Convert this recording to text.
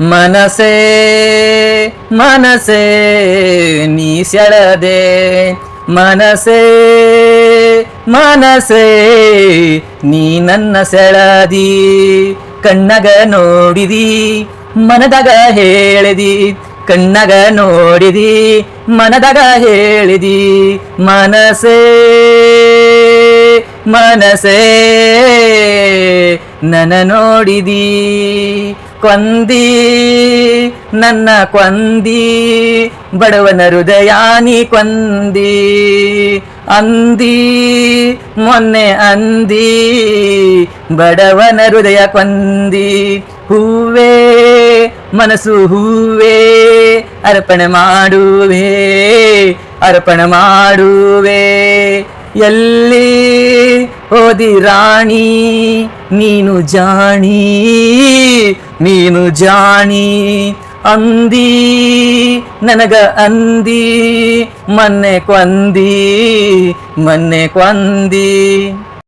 ಮನಸೇ ಮನಸೇ, ನೀ ಸೆಳದೆ. ಮನಸೇ ಮನಸೇ, ನೀ ನನ್ನ ಸೆಳದಿ. ಕಣ್ಣಗ ನೋಡಿದಿ, ಮನದಾಗ ಹೇಳಿದಿ. ಕಣ್ಣಗ ನೋಡಿದಿ, ಮನದಾಗ ಹೇಳಿದಿ. ಮನಸೇ ಮನಸೇ, ನನ್ನ ನೋಡಿದಿ. ಕೊಂದಿ, ನನ್ನ ಕೊಂದಿ, ಬಡವನ ಹೃದಯಾನಿ ಕೊಂದಿ. ಅಂದಿ, ಮೊನ್ನೆ ಅಂದಿ, ಬಡವನ ಹೃದಯ ಕೊಂದಿ. ಹೂವೇ, ಮನಸ್ಸು ಹೂವೇ, ಅರ್ಪಣೆ ಮಾಡುವೆ ಅರ್ಪಣೆ ಮಾಡುವೆ. ಎಲ್ಲಿ ಓದಿ ರಾಣಿ ನೀನು ಜಾಣಿ ನೀನು ಜಾಣಿ. ಅಂದಿ ನನಗ ಅಂದಿ ಮೊನ್ನೆ ಕೊಂದಿ ಮೊನ್ನೆ ಕೊಂದಿ.